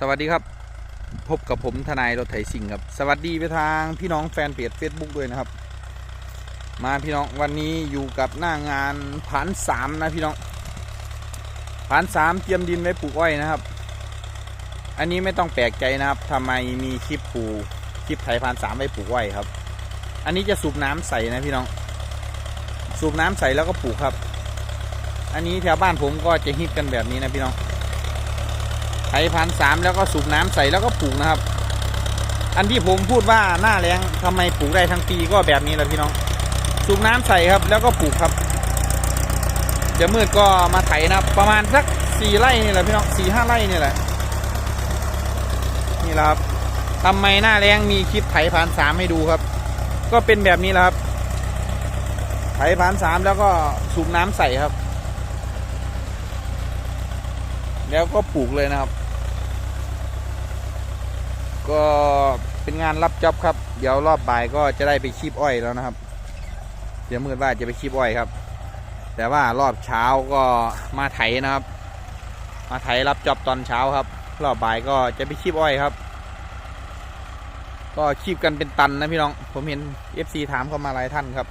สวัสดีครับ พบกับผมทนายรถไถสิงครับ สวัสดีไปทางพี่น้องแฟนเพจ Facebook ด้วยนะครับ มาพี่น้องวันนี้อยู่กับหน้างานผ่านสามนะพี่น้องผ่านสามเตรียมดินไว้ปลูกอ้อยนะครับ อันนี้ไม่ต้องแปลกใจนะครับทำไมมีคลิปปูคลิปไถผ่านสามไว้ปลูกอ้อยครับ อันนี้จะสูบน้ำใส่นะพี่น้อง สูบน้ำใส่แล้วก็ปลูกครับ อันนี้แถวบ้านผมก็จะฮิตกันแบบนี้นะพี่น้อง ไถพันสามแล้วก็สูบน้ำใส่แล้วก็ปลูกนะครับ อันที่ผมพูดว่าหน้าแรงทำไมปลูกได้ทั้งปีก็แบบนี้แหละพี่น้อง สูบน้ำใส่ครับแล้วก็ปลูกครับเดี๋ยวมืดก็มาไถนะครับ ประมาณสักสี่ไร่นี่แหละพี่น้องสี่ห้าไร่นี่แหละนี่แหละครับทำไมหน้าแรงมีคลิปไถพันสามให้ดูครับ ก็เป็นแบบนี้แหละครับไถพันสามแล้วก็สูบน้ำใส่ครับ แล้วก็ปลูกเลยนะครับ ก็เป็นงานรับจ็อบครับ เดี๋ยวรอบบ่ายก็จะได้ไปคีบอ้อยแล้วนะครับ เดี๋ยวมืดว่าจะไปคีบอ้อยครับ แต่ว่ารอบเช้าก็มาไถนะครับ มาไถรับจ็อบตอนเช้าครับ รอบบ่ายก็จะไปคีบอ้อยครับ ก็คีบกันเป็นตันนะพี่น้อง ผมเห็น FC ถามเข้ามาหลายท่านครับ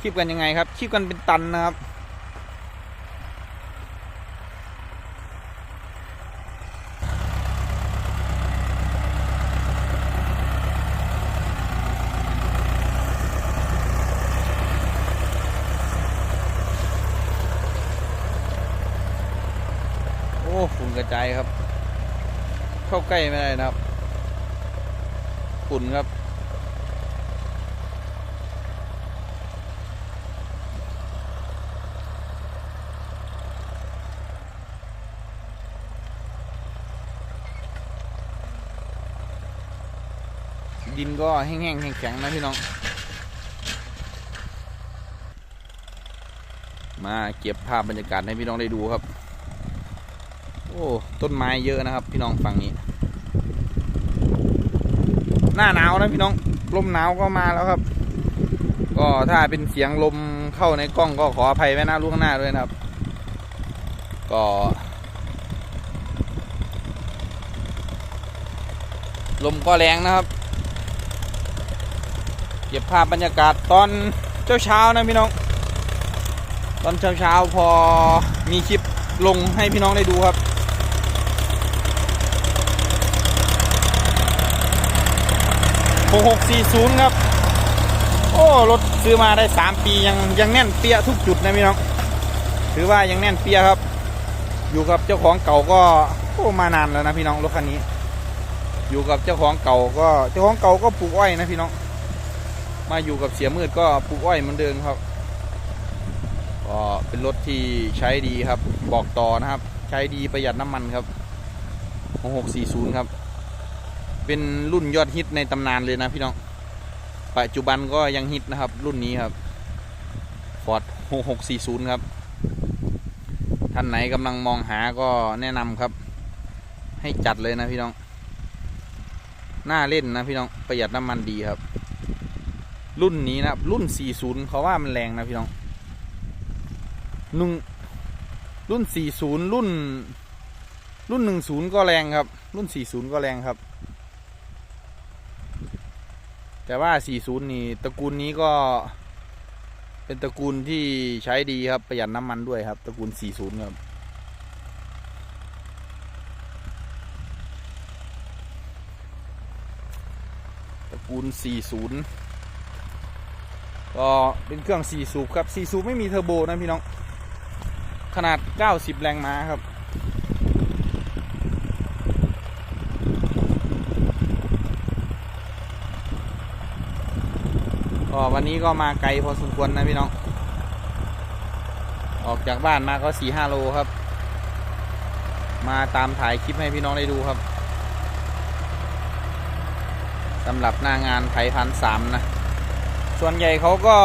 คีบกันยังไงครับคีบกันเป็นตันนะครับ อ้ฝุ่นกระจายครับ เข้าใกล้ไม่ได้นะครับฝุ่นครับดินก็แห้งๆแข็งๆนะพี่น้อง มาเก็บภาพบรรยากาศให้พี่น้องได้ดูครับ อ้ต้นไม้เยอะนะครับ พี่น้องฝั่งนี้ หน้าหนาวนะพี่น้องลมหนาวก็มาแล้วครับ ก็ถ้าเป็นเสียงลมเข้าในกล้องก็ขออภัยไว้หน้าล่วงหน้าด้วยนะครับ ก็ลมก็แรงนะครับ เก็บภาพบรรยากาศตอนเช้าเช้าๆนะพี่น้อง ตอนเช้าเช้าๆพอมีคลิปลงให้พี่น้องได้ดูครับ หกหกสี่ศูนย์ครับ โอ้ รถซื้อมาได้สามปียังยังแน่นเปี้ยทุกจุดนะพี่น้อง ถือว่ายังแน่นเปี้ยครับ อยู่กับเจ้าของเก่าก็โอ้มานานแล้วนะพี่น้องรถคันนี้ อยู่กับเจ้าของเก่าก็เจ้าของเก่าก็ปลูกอ้อยนะพี่น้อง มาอยู่กับเสียมืดก็ปลูกอ้อยเหมือนเดิมครับก็เป็นรถที่ใช้ดีครับ บอกต่อนะครับ ใช้ดีประหยัดน้ำมันครับ 6640 ครับ เป็นรุ่นยอดฮิตในตำนานเลยนะพี่น้อง ปัจจุบันก็ยังฮิตนะครับ รุ่นนี้ครับ Ford 6640 ครับ ท่านไหนกำลังมองหาก็แนะนำครับ ให้จัดเลยนะพี่น้อง น่าเล่นนะพี่น้องประหยัดน้ำมันดีครับ รุ่นนี้นะครับ รุ่น 40 เขาว่ามันแรงนะพี่น้องนุ่งรุ่น 40 รุ่น รุ่น 10 ก็แรงครับ รุ่น 40 ก็แรงครับ แต่ว่า 40 นี่ตระกูลนี้ก็ เป็นตระกูลที่ใช้ดีครับประหยัดน้ำมันด้วยครับ ตระกูล 40 ครับ ตระกูล 40 ก็เป็นเครื่อง 4 สูบครับ 4 สูบไม่มีเทอร์โบนะพี่น้อง ขนาด 90 แรงม้าครับ ก็วันนี้ก็มาไกลพอสมควรนะพี่น้อง ออกจากบ้านมาก็4 5โลครับ มาตามถ่ายคลิปให้พี่น้องได้ดูครับสำหรับหน้างานไทยพันสามนะ ส่วนใหญ่เขาก็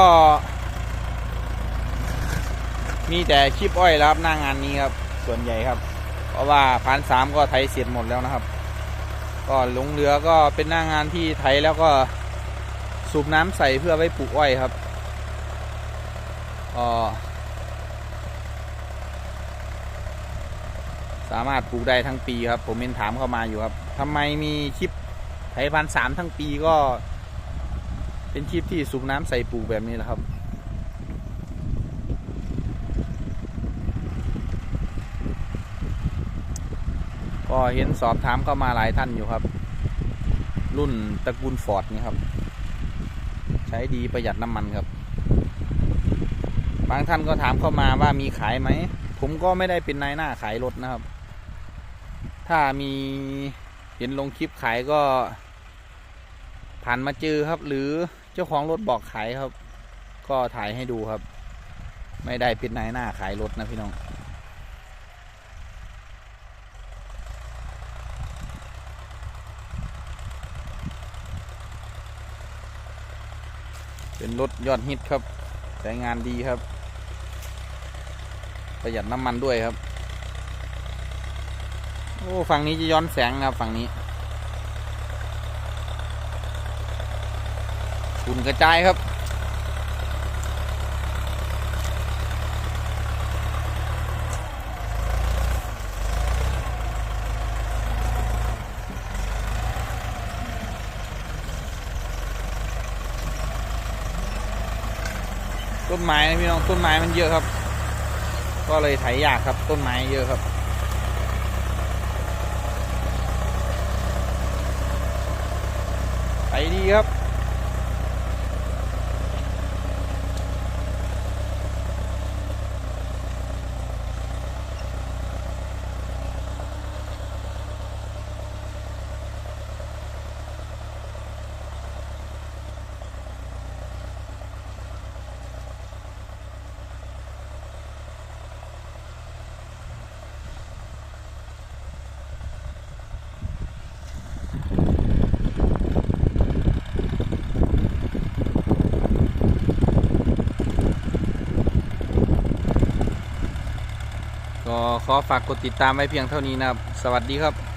มีแต่คลิปอ้อยแล้วครับหน้างานนี้ครับ ส่วนใหญ่ครับ เพราะว่าพันสามก็ไถเสร็จหมดแล้วนะครับ ก็หลงเหลือก็เป็นหน้างานที่ไถแล้วก็ สูบน้ำใส่เพื่อไว้ปลูกอ้อยครับอ๋อสามารถปลูกได้ทั้งปีครับ ผมเป็นถามเข้ามาอยู่ครับทำไมมีคลิปไถพันสามทั้งปีก็ เป็นคลิปที่สูบน้ำใส่ปลูกแบบนี้แหละครับก็เห็นสอบถามเข้ามาหลายท่านอยู่ครับ รุ่นตระกูลฟอร์ดนี่ครับ ใช้ดีประหยัดน้ำมันครับ บางท่านก็ถามเข้ามาว่ามีขายไหม ผมก็ไม่ได้เป็นนายหน้าขายรถนะครับ ถ้ามีเห็นลงคลิปขายก็ ผ่านมาเจอครับ หรือเจ้าของรถบอกขายครับ ก็ถ่ายให้ดูครับ ไม่ได้เป็นนายหน้าขายรถนะพี่น้อง เป็นรถยอดฮิตครับใช้งานดีครับ ประหยัดน้ำมันด้วยครับ โอ้ฝั่งนี้จะย้อนแสงครับฝั่งนี้ฝุ่นกระจายครับ ต้นไม้นะพี่น้องต้นไม้มันเยอะครับ ก็เลยไถยากครับต้นไม้เยอะครับไปดีครับ ก็ขอฝากกดติดตามไว้เพียงเท่านี้นะครับ สวัสดีครับ